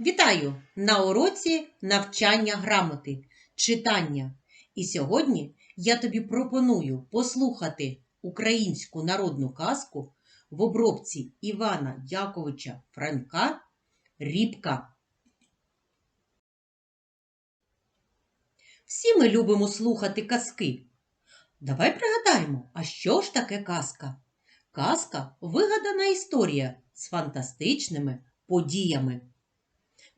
Вітаю на уроці навчання грамоти, читання. І сьогодні я тобі пропоную послухати українську народну казку в обробці Івана Яковича Франка Рібка. Всі ми любимо слухати казки. Давай пригадаємо, а що ж таке казка? Казка вигадана історія з фантастичними подіями.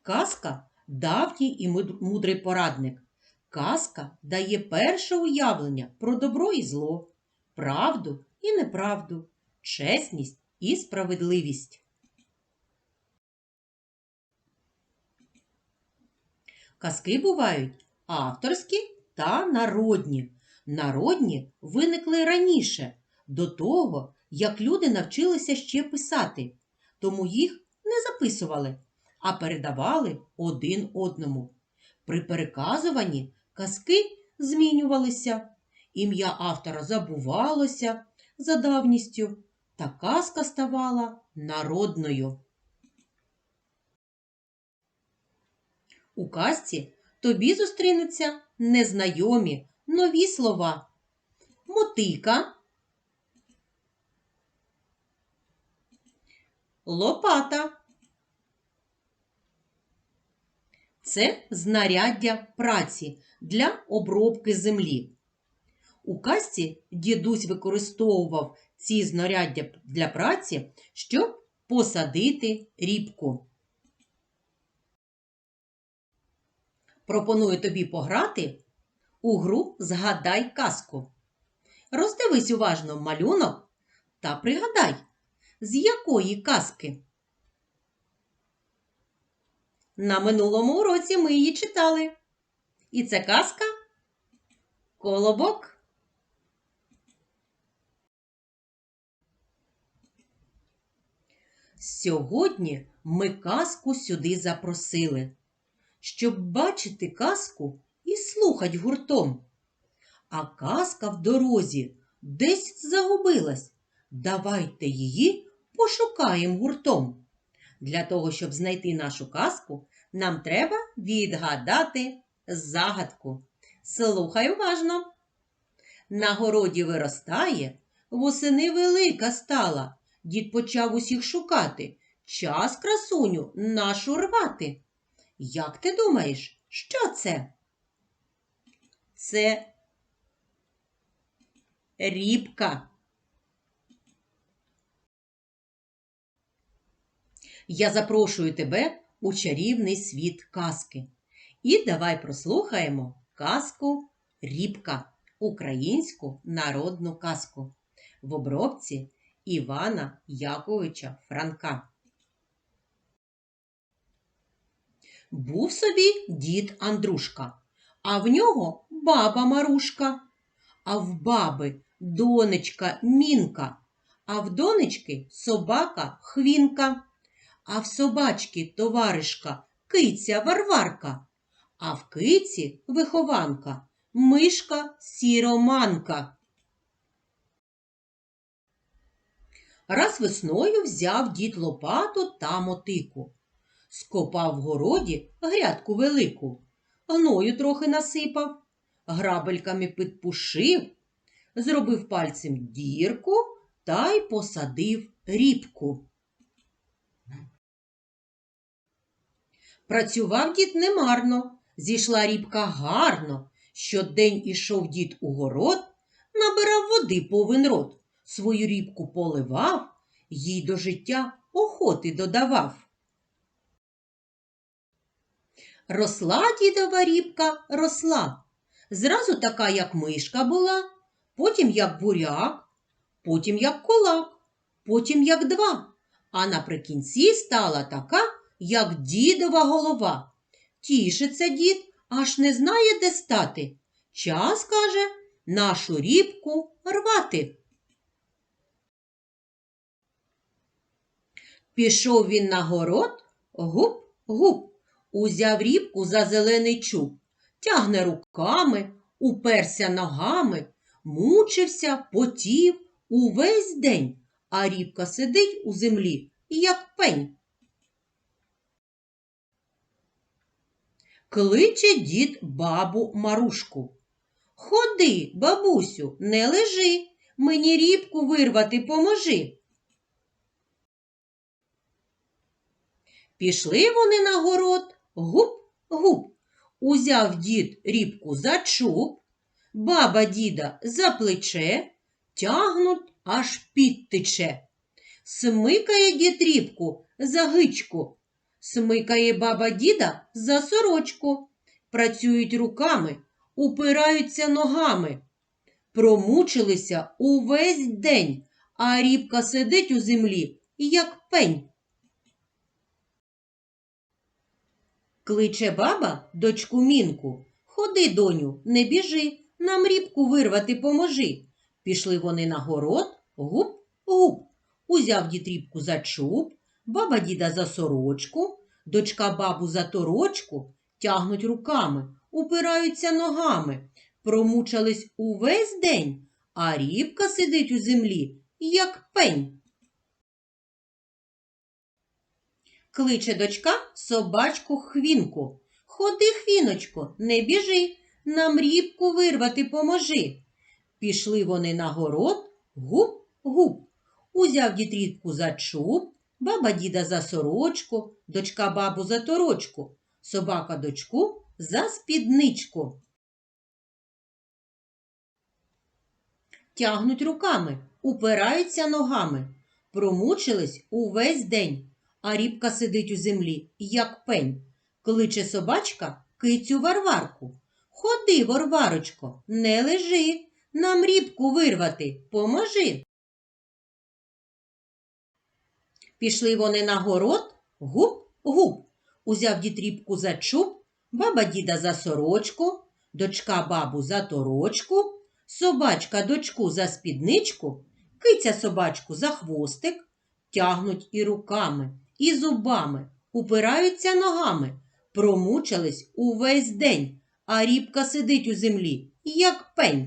Казка давній і мудрий порадник. Казка дає перше уявлення про добро і зло, правду і неправду, чесність і справедливість. Казки бувають авторські та народні. Народні виникли раніше, до того, як люди навчилися ще писати, тому їх не записували а передавали один одному. При переказуванні казки змінювалися, ім'я автора забувалося за давністю, та казка ставала народною. У казці тобі зустрінуться незнайомі нові слова. Мотика, лопата. Це знаряддя праці для обробки землі. У казці дідусь використовував ці знаряддя для праці, щоб посадити рібку. Пропоную тобі пограти у гру Згадай казку. Роздивись уважно малюнок та пригадай, з якої казки. На минулому уроці ми її читали. І це казка Колобок. Сьогодні ми казку сюди запросили, щоб бачити казку і слухать гуртом. А казка в дорозі десь загубилась. Давайте її пошукаємо гуртом. Для того, щоб знайти нашу казку, нам треба відгадати загадку. Слухай уважно. На городі виростає, восени велика стала. Дід почав усіх шукати. Час красуню нашу рвати. Як ти думаєш, що це? Це рібка. Я запрошую тебе у чарівний світ казки. І давай прослухаємо казку Рібка, українську народну казку в обробці Івана Яковича Франка. Був собі дід Андрушка, а в нього баба Марушка, а в баби донечка Мінка, а в донечки собака Хвінка а в собачки товаришка киця Варварка, а в киці вихованка мишка сіроманка. Раз весною взяв дід лопату та мотику, скопав в городі грядку велику, гною трохи насипав, грабельками підпушив, зробив пальцем дірку та й посадив рібку. Працював дід немарно, зійшла рібка гарно. Щодень ішов дід у город, набирав води повен рот, свою рібку поливав, їй до життя охоти додавав. Росла дідова рібка росла. Зразу така, як мишка була, потім як буряк, потім як колак, потім як два, а наприкінці стала така як дідова голова. Тішиться дід, аж не знає, де стати. Час, каже, нашу рібку рвати. Пішов він на город, гуп-гуп, узяв рібку за зелений чуб, тягне руками, уперся ногами, мучився, потів увесь день, а рібка сидить у землі, як пень. Кличе дід бабу Марушку. Ходи, бабусю, не лежи, мені рібку вирвати поможи. Пішли вони на город, гуп-гуп. Узяв дід рібку за чуб, баба діда за плече, тягнуть, аж підтече. Смикає дід рібку за гичку, смикає баба діда за сорочку, працюють руками, упираються ногами. Промучилися увесь день, а рібка сидить у землі, як пень. Кличе баба дочку мінку. Ходи, доню, не біжи, нам рібку вирвати поможи. Пішли вони на город, гуп-гуп. Узяв дід рібку за чуб, баба діда за сорочку, дочка бабу за торочку, тягнуть руками, упираються ногами, промучались увесь день, а рібка сидить у землі, як пень. Кличе дочка собачку хвінку. Ходи, хвіночко, не біжи, нам рібку вирвати поможи. Пішли вони на город, гуп-гуп. Узяв дід рібку за чуб, баба діда за сорочку, дочка бабу за торочку, собака дочку за спідничку. Тягнуть руками, упираються ногами, промучились увесь день, а рібка сидить у землі, як пень. Кличе собачка кицю Варварку. Ходи, Варварочко, не лежи, нам рібку вирвати, поможи. Пішли вони на город, гуп-гуп. Узяв дід рібку за чуб, баба діда за сорочку, дочка бабу за торочку, собачка дочку за спідничку, киця собачку за хвостик, тягнуть і руками, і зубами, упираються ногами, промучились увесь день, а рібка сидить у землі, як пень.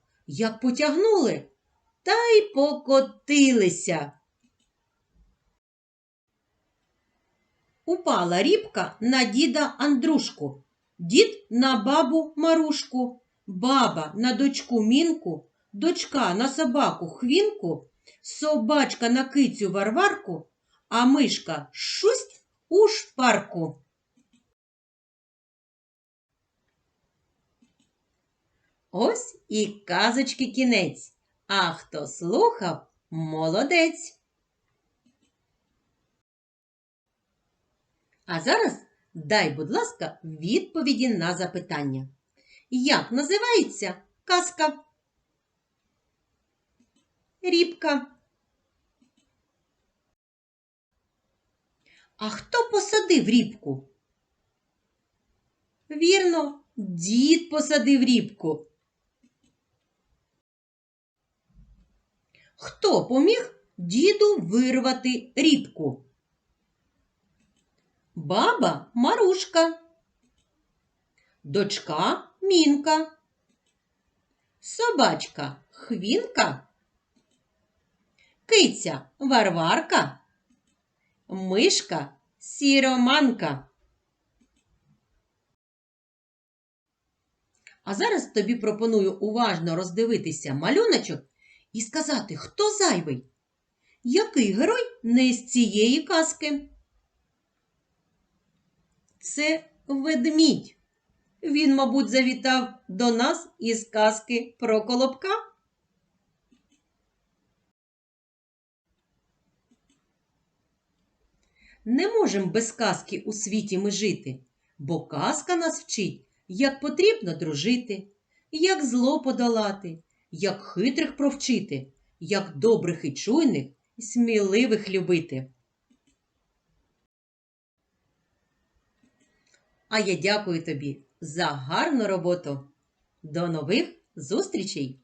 Як потягнули, та й покотилися. Упала рібка на діда Андрушку, дід на бабу Марушку, баба на дочку Мінку, дочка на собаку Хвінку, собачка на кицю Варварку, а мишка шусть у шпарку. Ось і казочки кінець. А хто слухав, молодець. А зараз дай, будь ласка, відповіді на запитання. Як називається казка? Рібка. А хто посадив рібку? Вірно, дід посадив рібку. Хто поміг діду вирвати рібку? Баба Марушка, дочка Мінка, собачка Хвінка, киця Варварка, мишка Сіроманка. А зараз тобі пропоную уважно роздивитися малюночок і сказати, хто зайвий? Який герой не з цієї казки? Це ведмідь. Він, мабуть, завітав до нас із казки про колобка. Не можемо без казки у світі ми жити, бо казка нас вчить, як потрібно дружити, як зло подолати, як хитрих провчити, як добрих і чуйних, і сміливих любити. А я дякую тобі за гарну роботу. До нових зустрічей!